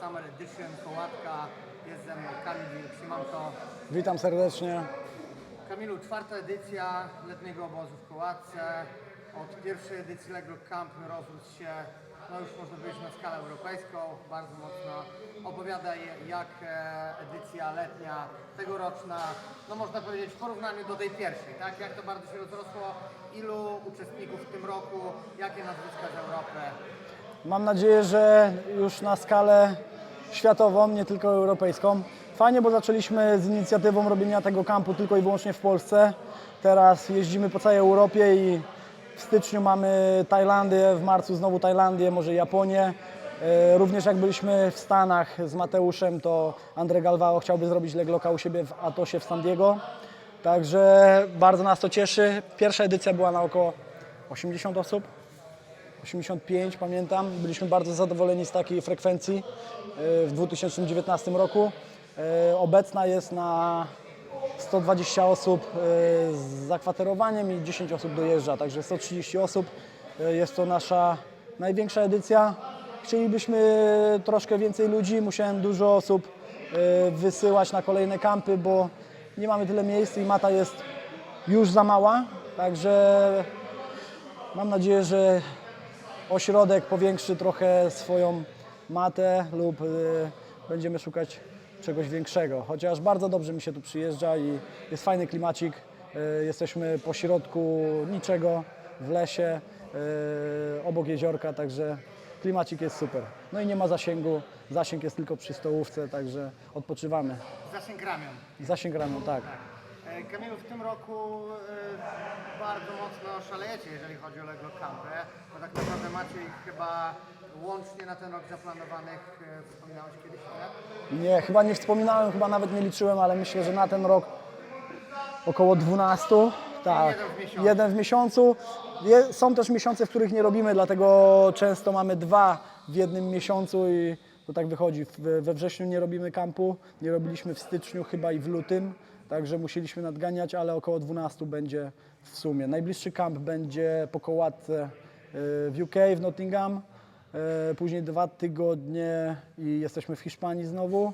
Summer Edition, Kołatka, jest ze mną Kamil Wilk, siemanko. Witam serdecznie. Kamilu, czwarta edycja letniego obozu w Kołatce. Od pierwszej edycji Lego Camp rozrósł się, no już można powiedzieć na skalę europejską, bardzo mocno. Opowiadaj jak e, edycja letnia, tegoroczna, no można powiedzieć w porównaniu do tej pierwszej, tak? Jak to bardzo się rozrosło, ilu uczestników w tym roku, jakie nazwiska z Europy? Mam nadzieję, że już na skalę światową, nie tylko europejską. Fajnie, bo zaczęliśmy z inicjatywą robienia tego kampu tylko i wyłącznie w Polsce. Teraz jeździmy po całej Europie i w styczniu mamy Tajlandię, w marcu znowu Tajlandię, może Japonię. E, Również jak byliśmy w Stanach z Mateuszem, to Andre Galvao chciałby zrobić legloka u siebie w Atosie w San Diego. Także bardzo nas to cieszy. Pierwsza edycja była na około 80 osób. 85 pamiętam. Byliśmy bardzo zadowoleni z takiej frekwencji e, w 2019 roku. E, Obecna jest na 120 osób e, z zakwaterowaniem i 10 osób dojeżdża, także 130 osób. Jest to nasza największa edycja. Chcielibyśmy troszkę więcej ludzi, musiałem dużo osób wysyłać na kolejne kampy, bo nie mamy tyle miejsc i mata jest już za mała, także Mam nadzieję, że ośrodek powiększy trochę swoją matę lub y, będziemy szukać czegoś większego. Chociaż bardzo dobrze mi się tu przyjeżdża i jest fajny klimacik. Y, jesteśmy po środku niczego w lesie, y, obok jeziorka, także klimacik jest super. No i nie ma zasięgu, zasięg jest tylko przy stołówce, także odpoczywamy. Zasięg ramion. Zasięg rano, tak. E, Kamilu, w tym roku e, bardzo mocno szalejecie, jeżeli chodzi o Lego Campy, bo tak naprawdę macie ich chyba łącznie na ten rok zaplanowanych, e, wspominałeś kiedyś, nie? Nie, chyba nie wspominałem, chyba nawet nie liczyłem, ale myślę, że na ten rok około 12. Tak, jeden w miesiącu. jeden w miesiącu. Je, są też miesiące, w których nie robimy, dlatego często mamy dwa w jednym miesiącu i to tak wychodzi. W- We wrześniu nie robimy kampu, nie robiliśmy w styczniu chyba i w lutym, także musieliśmy nadganiać, ale około 12 będzie w sumie. Najbliższy kamp będzie po kołatce y, w UK, w Nottingham. E, Później dwa tygodnie i jesteśmy w Hiszpanii znowu.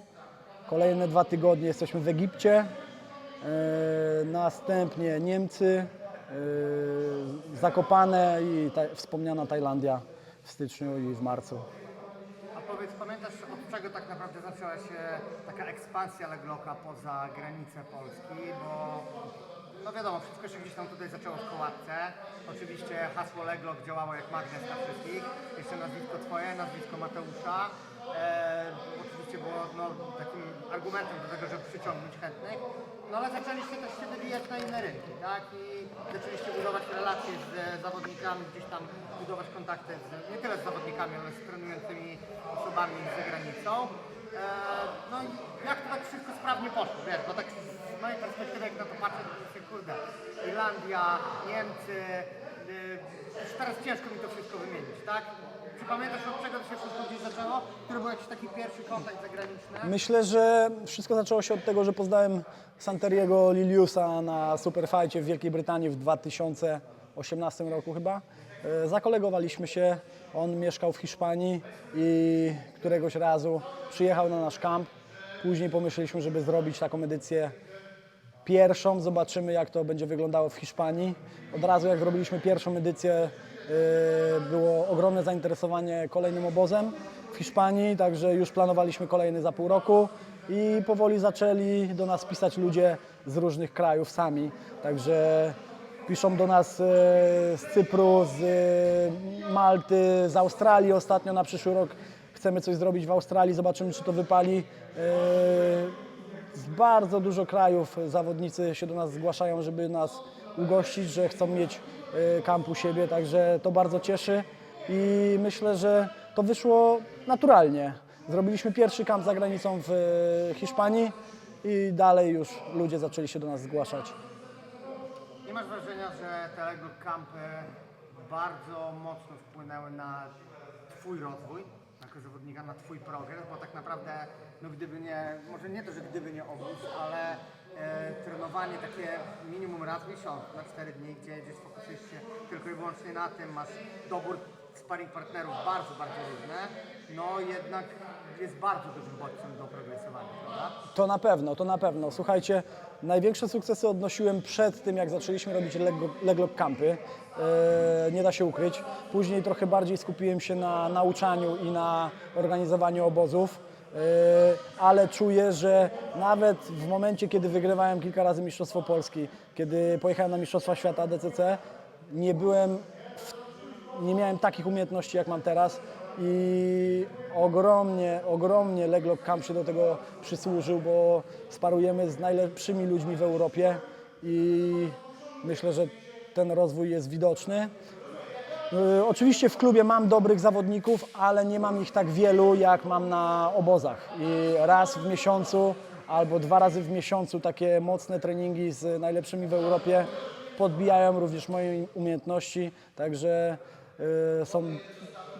Kolejne dwa tygodnie jesteśmy w Egipcie. E, Następnie Niemcy, e, Zakopane i ta, wspomniana Tajlandia w styczniu i w marcu. A powiedz, pamiętasz od czego tak naprawdę zaczęła się taka ekspansja Legloka poza granice Polski, bo no wiadomo, wszystko się gdzieś tam tutaj zaczęło w kołatce. Oczywiście hasło Leglok działało jak magnes na wszystkich. Jeszcze nazwisko Twoje, nazwisko Mateusza. E, oczywiście było no, takim argumentem do tego, żeby przyciągnąć chętnych. No ale zaczęliście też się wywijać na inne rynki, tak? I zaczęliście budować relacje z zawodnikami, gdzieś tam budować kontakty z, nie tyle z zawodnikami, ale z trenującymi osobami za granicą. E, no i jak to tak wszystko sprawnie poszło, wiesz, bo tak z mojej perspektywy jak na to patrzę, to myślę, kurde, Irlandia, Niemcy, y, już teraz ciężko mi to wszystko wymienić, tak? Czy pamiętasz od czego to się wszystko gdzieś zaczęło? Który był jakiś taki pierwszy kontakt zagraniczny? Myślę, że wszystko zaczęło się od tego, że poznałem Santeriego Liliusa na Superfightie w Wielkiej Brytanii w 2018 roku chyba. E, Zakolegowaliśmy się, on mieszkał w Hiszpanii i któregoś razu przyjechał na nasz kamp. Później pomyśleliśmy, żeby zrobić taką edycję pierwszą, zobaczymy jak to będzie wyglądało w Hiszpanii. Od razu jak zrobiliśmy pierwszą edycję, yy, było ogromne zainteresowanie kolejnym obozem w Hiszpanii, także już planowaliśmy kolejny za pół roku i powoli zaczęli do nas pisać ludzie z różnych krajów sami, także piszą do nas yy, z Cypru, z yy, Malty, z Australii ostatnio na przyszły rok chcemy coś zrobić w Australii, zobaczymy czy to wypali. Yy, z bardzo dużo krajów zawodnicy się do nas zgłaszają, żeby nas ugościć, że chcą mieć kamp u siebie, także to bardzo cieszy i myślę, że to wyszło naturalnie. Zrobiliśmy pierwszy kamp za granicą w Hiszpanii i dalej już ludzie zaczęli się do nas zgłaszać. Nie masz wrażenia, że te Lego Campy bardzo mocno wpłynęły na Twój rozwój jako zawodnika, na Twój progres, bo tak naprawdę, no gdyby nie, może nie to, że gdyby nie obóz, ale e, trenowanie takie minimum raz w miesiącu, na 4 dni, gdzie, gdzie fokusujesz się tylko i wyłącznie na tym, masz dobór sparring partnerów bardzo, bardzo różne, no jednak jest bardzo dużym bodźcem do progresowania, prawda? To na pewno, to na pewno. Słuchajcie, największe sukcesy odnosiłem przed tym, jak zaczęliśmy robić leglock campy. E, nie da się ukryć. Później trochę bardziej skupiłem się na nauczaniu i na organizowaniu obozów. E, ale czuję, że nawet w momencie, kiedy wygrywałem kilka razy Mistrzostwo Polski, kiedy pojechałem na Mistrzostwa Świata DCC, nie byłem nie miałem takich umiejętności, jak mam teraz i ogromnie, ogromnie Leglock Camp się do tego przysłużył, bo sparujemy z najlepszymi ludźmi w Europie i myślę, że ten rozwój jest widoczny. Y, Oczywiście w klubie mam dobrych zawodników, ale nie mam ich tak wielu, jak mam na obozach. I raz w miesiącu albo dwa razy w miesiącu takie mocne treningi z najlepszymi w Europie podbijają również moje umiejętności. Także są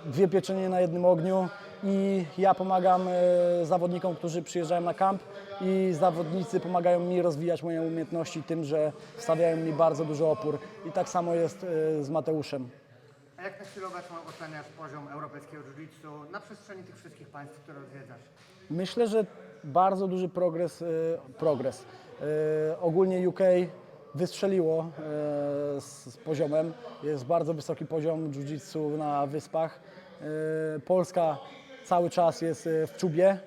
dwie pieczenie na jednym ogniu i ja pomagam y, zawodnikom, którzy przyjeżdżają na kamp i zawodnicy pomagają mi rozwijać moje umiejętności tym, że stawiają mi bardzo dużo opór. I tak samo jest y, z Mateuszem. A jak na chwilę obecną oceniasz poziom europejskiego jiu-jitsu na przestrzeni tych wszystkich państw, które odwiedzasz? Myślę, że bardzo duży progres. progres. Ogólnie UK wystrzeliło y, z, poziomem. Jest bardzo wysoki poziom jiu-jitsu na wyspach. Y, Polska cały czas jest y, w czubie.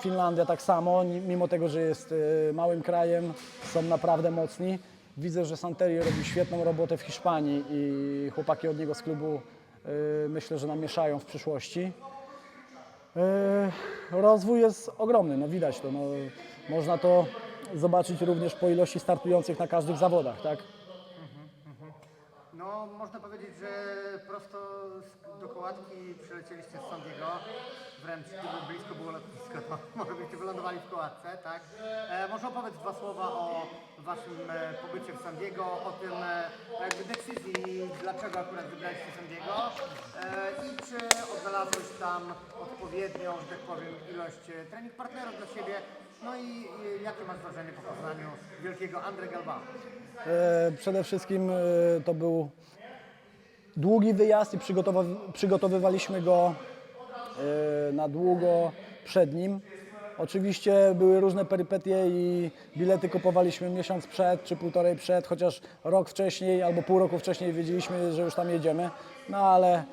Finlandia tak samo, mimo tego, że jest małym krajem, są naprawdę mocni. Widzę, że Santeri robi świetną robotę w Hiszpanii i chłopaki od niego z klubu myślę, że namieszają w przyszłości. E, Rozwój jest ogromny, no widać to. No, można to zobaczyć również po ilości startujących na każdych zawodach, tak? No, można powiedzieć, że prosto z, do kołatki przylecieliście z San Diego, wręcz tu blisko było lotnisko, to może byście wylądowali w kołatce, tak? E, może opowiedz dwa słowa o waszym e, pobycie w San Diego, o tym e, jakby decyzji, dlaczego akurat wybraliście San Diego e, i czy odnalazłeś tam odpowiednią, że tak powiem, ilość e, trening partnerów dla siebie, no i e, jakie masz wrażenie po poznaniu wielkiego Andre Galba? E, Przede wszystkim e, to był długi wyjazd i przygotowywaliśmy go na długo przed nim. Oczywiście były różne perypetie i bilety kupowaliśmy miesiąc przed czy półtorej przed, chociaż rok wcześniej albo pół roku wcześniej wiedzieliśmy, że już tam jedziemy. No ale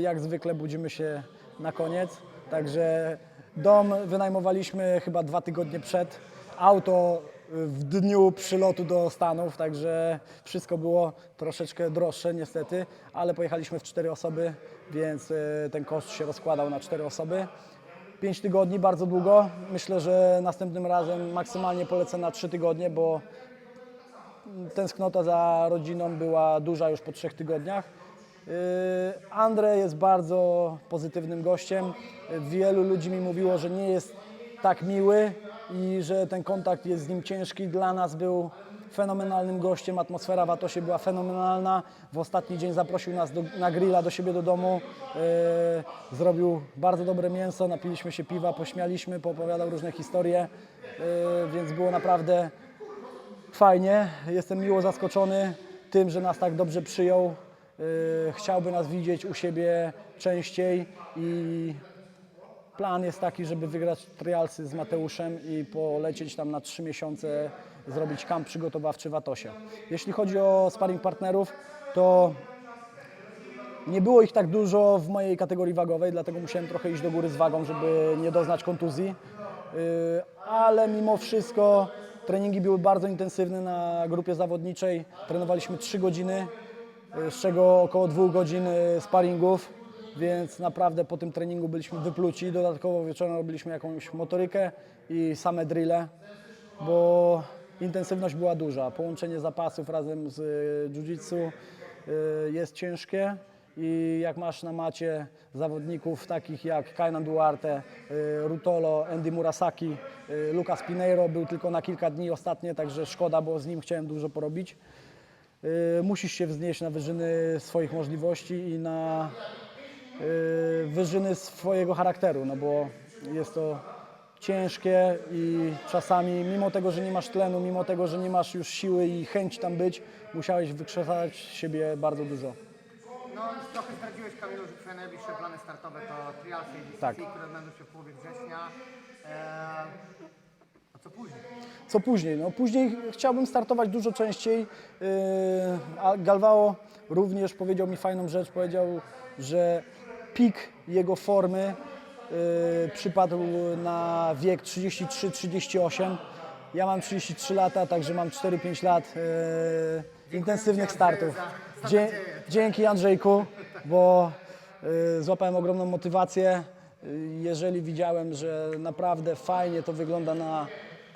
jak zwykle budzimy się na koniec. Także dom wynajmowaliśmy chyba dwa tygodnie przed. Auto w dniu przylotu do Stanów, także wszystko było troszeczkę droższe niestety, ale pojechaliśmy w cztery osoby, więc e, ten koszt się rozkładał na cztery osoby. Pięć tygodni, bardzo długo. Myślę, że następnym razem maksymalnie polecę na trzy tygodnie, bo tęsknota za rodziną była duża już po trzech tygodniach. Yy, Andre jest bardzo pozytywnym gościem. Wielu ludzi mi mówiło, że nie jest tak miły i że ten kontakt jest z nim ciężki. Dla nas był fenomenalnym gościem. Atmosfera w Atosie była fenomenalna. W ostatni dzień zaprosił nas do, na grilla do siebie do domu. Yy, zrobił bardzo dobre mięso, napiliśmy się piwa, pośmialiśmy, poopowiadał różne historie, yy, więc było naprawdę fajnie. Jestem miło zaskoczony tym, że nas tak dobrze przyjął. Yy, Chciałby nas widzieć u siebie częściej i plan jest taki, żeby wygrać trialsy z Mateuszem i polecieć tam na trzy miesiące, zrobić kamp przygotowawczy w Atosie. Jeśli chodzi o sparring partnerów, to nie było ich tak dużo w mojej kategorii wagowej, dlatego musiałem trochę iść do góry z wagą, żeby nie doznać kontuzji. Yy, Ale mimo wszystko treningi były bardzo intensywne na grupie zawodniczej. Trenowaliśmy 3 godziny, z czego około 2 godzin yy, sparingów, więc naprawdę po tym treningu byliśmy wypluci. Dodatkowo wieczorem robiliśmy jakąś motorykę i same drille, bo intensywność była duża. Połączenie zapasów razem z y, jiu-jitsu y, jest ciężkie i jak masz na macie zawodników takich jak Kainan Duarte, y, Rutolo, Andy Murasaki, y, Lucas Pineiro był tylko na kilka dni ostatnie, także szkoda, bo z nim chciałem dużo porobić. Y, Musisz się wznieść na wyżyny swoich możliwości i na y, wyżyny swojego charakteru, no bo jest to ciężkie i czasami, mimo tego, że nie masz tlenu, mimo tego, że nie masz już siły i chęci tam być, musiałeś wykrzesać siebie bardzo dużo. No trochę zdradziłeś Kamilu, że twoje najbliższe plany startowe to trialsy i DCC, Tak. które odbędą się w połowie września. Eee, co później? Co później? No później chciałbym startować dużo częściej. Yy, a Galvao również powiedział mi fajną rzecz, powiedział, że pik jego formy yy, przypadł na wiek 33-38. Ja mam 33 lata, także mam 4-5 lat yy, intensywnych startów. Dzięki Andrzejku, bo złapałem ogromną motywację. Jeżeli widziałem, że naprawdę fajnie to wygląda na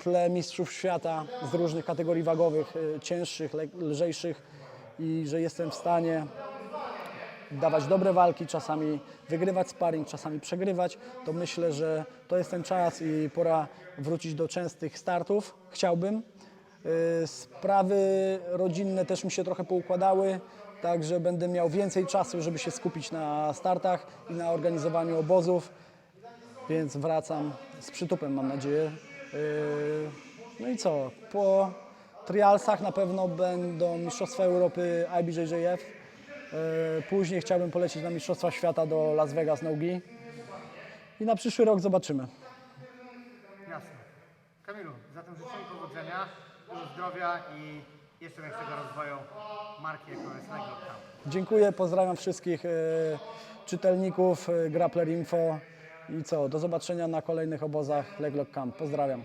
tle mistrzów świata z różnych kategorii wagowych, yy, cięższych, lżejszych i że jestem w stanie dawać dobre walki, czasami wygrywać sparring, czasami przegrywać, to myślę, że to jest ten czas i pora wrócić do częstych startów. Chciałbym. Yy, Sprawy rodzinne też mi się trochę poukładały, także będę miał więcej czasu, żeby się skupić na startach i na organizowaniu obozów, więc wracam z przytupem, mam nadzieję. Yy, No i co? Po trialsach na pewno będą Mistrzostwa Europy IBJJF. Yy, Później chciałbym polecieć na Mistrzostwa Świata do Las Vegas Nogi. I na przyszły rok zobaczymy. Jasne. Kamilu, zatem życzę Ci powodzenia, dużo zdrowia i jeszcze większego rozwoju marki, Camp. Dziękuję, pozdrawiam wszystkich e, czytelników Grappler Info i co, do zobaczenia na kolejnych obozach Leglock Camp. Pozdrawiam.